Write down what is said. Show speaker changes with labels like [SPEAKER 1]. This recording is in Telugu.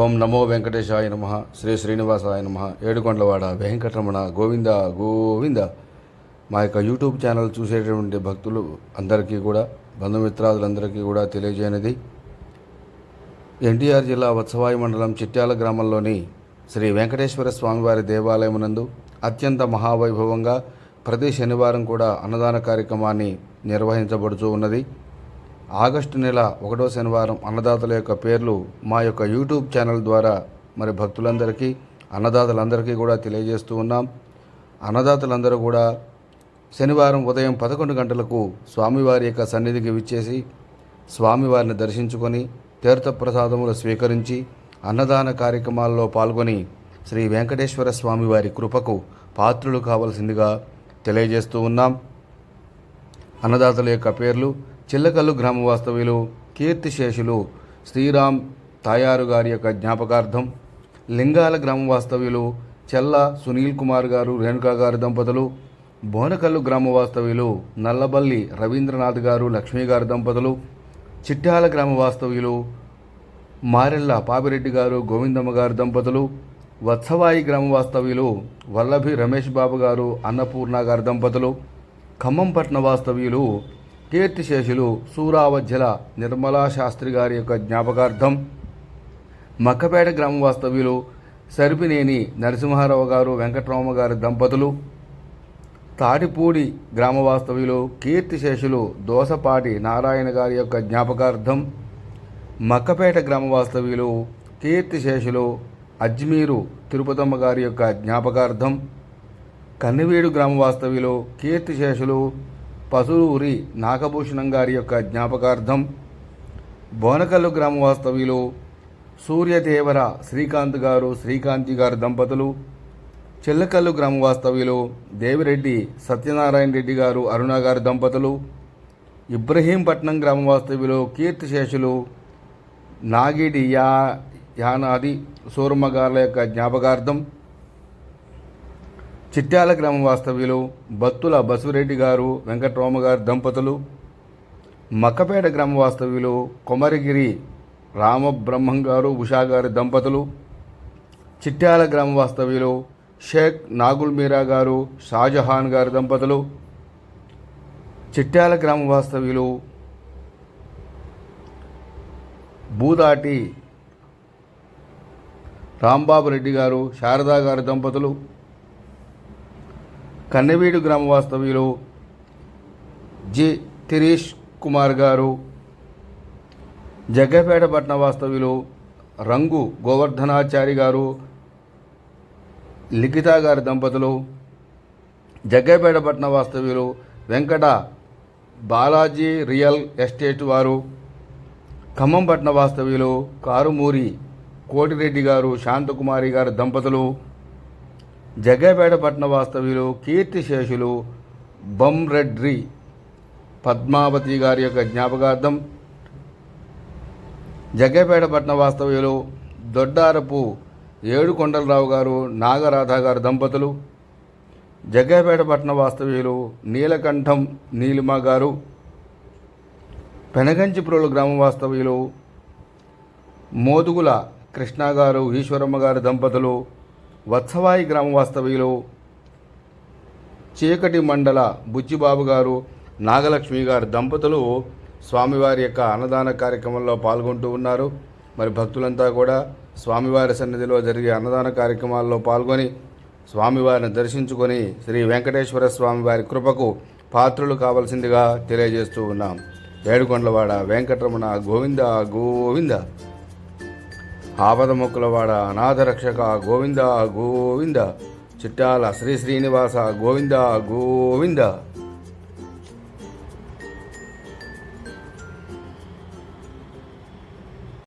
[SPEAKER 1] ఓం నమో వెంకటేశాయ నమ. శ్రీ శ్రీనివాసాయ నమ. ఏడుకొండలవాడ వెంకటరమణ గోవింద గోవింద. మా యొక్క యూట్యూబ్ ఛానల్ చూసేటటువంటి భక్తులు అందరికీ కూడా బంధుమిత్రాదులందరికీ కూడా తెలియజేయనిది. ఎన్టీఆర్ జిల్లా వత్సవాయి మండలం చిట్యాల గ్రామంలోని శ్రీ వెంకటేశ్వర స్వామివారి దేవాలయమునందు అత్యంత మహావైభవంగా ప్రతి శనివారం కూడా అన్నదాన కార్యక్రమాన్ని నిర్వహించబడుతూ ఉన్నది. ఆగస్టు నెల ఒకటో శనివారం అన్నదాతల యొక్క పేర్లు మా యొక్క యూట్యూబ్ ఛానల్ ద్వారా మరి భక్తులందరికీ అన్నదాతలందరికీ కూడా తెలియజేస్తూ ఉన్నాం. అన్నదాతలందరూ కూడా శనివారం ఉదయం పదకొండు గంటలకు స్వామివారి యొక్క సన్నిధికి విచ్చేసి స్వామివారిని దర్శించుకొని తీర్థప్రసాదములు స్వీకరించి అన్నదాన కార్యక్రమాల్లో పాల్గొని శ్రీ వెంకటేశ్వర స్వామివారి కృపకు పాత్రులు కావలసిందిగా తెలియజేస్తూ ఉన్నాం. అన్నదాతల యొక్క పేర్లు చిల్లకల్లు గ్రామ వాస్తవ్యులు కీర్తిశేషులు శ్రీరామ్ తాయారు గారి యొక్క జ్ఞాపకార్థం లింగాల గ్రామ వాస్తవ్యులు చెల్ల సునీల్ కుమార్ గారు రేణుకా గారు దంపతులు బోనకల్లు గ్రామ వాస్తవ్యులు నల్లబల్లి రవీంద్రనాథ్ గారు లక్ష్మీ గారు దంపతులు చిట్టాల గ్రామ వాస్తవ్యులు మారెళ్ళ పాపిరెడ్డి గారు గోవిందమ్మ గారు దంపతులు వత్సవాయి గ్రామ వాస్తవ్యులు వల్లభి రమేష్ బాబు గారు అన్నపూర్ణ గారు దంపతులు ఖమ్మంపట్న వాస్తవ్యులు కీర్తిశేషులు సూరావధ్యల నిర్మలా శాస్త్రి గారి యొక్క జ్ఞాపకార్థం. మక్కపేట గ్రామ వాస్తవ్యులు సరిపినేని నరసింహారావు గారు వెంకటరామ గారి దంపతులు. తాటిపూడి గ్రామ వాస్తవ్యులు కీర్తిశేషులు దోసపాటి నారాయణ గారి యొక్క జ్ఞాపకార్థం. మక్కపేట గ్రామ వాస్తవ్యులు కీర్తిశేషులు అజ్మీరు తిరుపతమ్మ గారి యొక్క జ్ఞాపకార్థం. కన్నివీడు గ్రామ కీర్తి కీర్తిశేషులు పసురూరి నాగభూషణం గారి యొక్క జ్ఞాపకార్థం బోనకల్లు గ్రామ వాస్తవ్యులు సూర్యదేవర శ్రీకాంత్ గారు శ్రీకాంతి గారి దంపతులు చిల్లకల్లు గ్రామ వాస్తవ్యులు దేవిరెడ్డి సత్యనారాయణ రెడ్డి గారు అరుణ గారి దంపతులు ఇబ్రహీంపట్నం గ్రామ వాస్తవ్యులు కీర్తిశేషులు నాగిడి యా యానాది సూరమ్మ గారుల యొక్క జ్ఞాపకార్థం చిట్యాల గ్రామ వాస్తవ్యులు బత్తుల బసురెడ్డి గారు వెంకట్రామ గారు దంపతులు. మక్కపేట గ్రామ వాస్తవ్యులు కొమరగిరి రామబ్రహ్మం గారు ఉషా గారి దంపతులు. చిట్యాల గ్రామ వాస్తవ్యులు షేక్ నాగుల్ మీరా గారు షాజహాన్ గారి దంపతులు. చిట్యాల గ్రామ వాస్తవ్యులు బూదాటి రాంబాబు రెడ్డి గారు శారదా గారి దంపతులు. కన్నెవీడు గ్రామ వాస్తవ్యులు జి. తిరీష్ కుమార్ గారు జగ్గపేట పట్న వాస్తవ్యులు రంగు గోవర్ధనాచారి గారు లిఖిత గారి దంపతులు జగ్గపేట పట్న వాస్తవ్యులు వెంకట బాలాజీ రియల్ ఎస్టేట్ వారు ఖమ్మం పట్న వాస్తవ్యులు కారుమూరి కోటిరెడ్డి గారు శాంతకుమారి గారి దంపతులు జగ్గపేట పట్న వాస్తవ్యులు కీర్తిశేషులు బొమ్రెడ్రి పద్మావతి గారి యొక్క జ్ఞాపకార్థం జగ్గపేట పట్న వాస్తవ్యులు దొడ్డారపు ఏడుకొండలరావు గారు నాగరాధ గారు దంపతులు జగ్గపేట పట్న వాస్తవ్యులు నీలకంఠం నీలిమ గారు పెనగంచిప్రోలు గ్రామ వాస్తవ్యులు మోదుగుల కృష్ణ గారు ఈశ్వరమ్మ గారు దంపతులు వత్సవాయి గ్రామ వాస్తవ్యులు చీకటి మండల బుచ్చిబాబు గారు నాగలక్ష్మి గారి దంపతులు స్వామివారి యొక్క అన్నదాన కార్యక్రమంలో పాల్గొంటూ ఉన్నారు. మరి భక్తులంతా కూడా స్వామివారి సన్నిధిలో జరిగే అన్నదాన కార్యక్రమాల్లో పాల్గొని స్వామివారిని దర్శించుకొని శ్రీ వెంకటేశ్వర స్వామివారి కృపకు పాత్రులు కావలసిందిగా తెలియజేస్తూ ఉన్నాం. ఏడుకొండలవాడ వెంకటరమణ గోవింద గోవింద. ఆపద మొక్కులవాడ అనాథ రక్షక గోవింద గోవింద. చిట్టాల శ్రీ శ్రీనివాస గోవింద గోవింద.